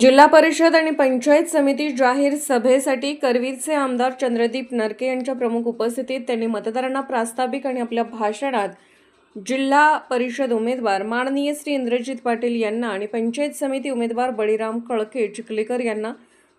जिल्हा परिषद आणि पंचायत समिती जाहीर सभेसाठी करवीरचे आमदार चंद्रदीप नरके यांच्या प्रमुख उपस्थितीत त्यांनी मतदारांना प्रास्ताविक आणि आपल्या भाषणात जिल्हा परिषद उमेदवार माननीय श्री इंद्रजित पाटील यांना आणि पंचायत समिती उमेदवार बळीराम कळके चिखलीकर यांना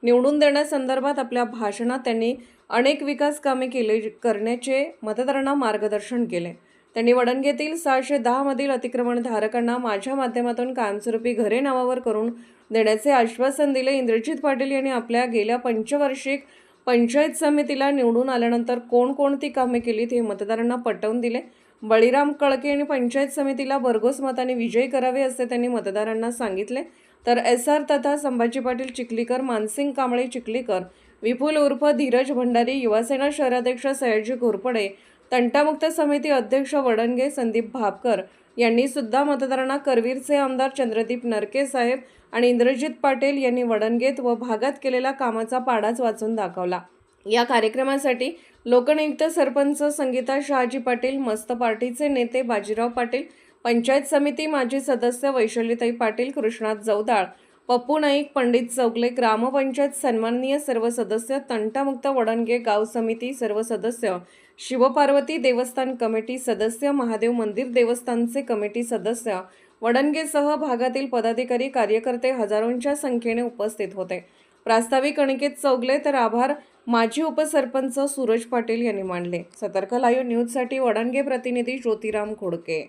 निवडून देण्यासंदर्भात आपल्या भाषणात त्यांनी अनेक विकास कामे केले करण्याचे मतदारांना मार्गदर्शन केले. त्यांनी वडणगेतील सहाशे दहामधील अतिक्रमणधारकांना माझ्या माध्यमातून कायमस्वरूपी घरे नावावर करून देण्याचे आश्वासन दिले. इंद्रजित पाटील यांनी आपल्या गेल्या पंचवार्षिक पंचायत समितीला निवडून आल्यानंतर कोणकोणती कामे केलीत हे मतदारांना पटवून दिले. बळीराम कळके यांनी पंचायत समितीला भरघोस मताने विजयी करावे असे त्यांनी मतदारांना सांगितले. तर एस आर तथा संभाजी पाटील चिखलीकर मानसिंग कांबळे चिखलीकर विपुल उर्फ धीरज भंडारी युवासेना शहराध्यक्ष सयाजी घोरपडे तंटामुक्त समिती अध्यक्ष वडणगे संदीप भापकर यांनी सुद्धा मतदारांना करवीरचे आमदार चंद्रदीप नरके साहेब आणि इंद्रजित पाटील यांनी वडणगेत व भागात केलेला कामाचा पाडाच वाचून दाखवला. या कार्यक्रमासाठी लोकनियुक्त सरपंच संगीता शहाजी पाटील मस्त पार्टीचे नेते बाजीराव पाटील पंचायत समिती माजी सदस्य वैशालीताई पाटील कृष्णात जवदाळ पप्पू नाईक पंडित चौगले ग्रामपंचायत सन्माननीय सर्व सदस्य तंटामुक्त वडणगे गाव समिती सर्व सदस्य शिवपार्वती देवस्थान कमिटी सदस्य महादेव मंदिर देवस्थानचे कमिटी सदस्य वडणगेसह भागातील पदाधिकारी कार्यकर्ते हजारोंच्या संख्येने उपस्थित होते. प्रास्ताविक अनिकेत चौगले तर आभार. माजी उपसरपंच सूरज पाटील यांनी मांडले. सतर्क लाईव्ह न्यूजसाठी वडणगे प्रतिनिधी ज्योतिराम खोडके.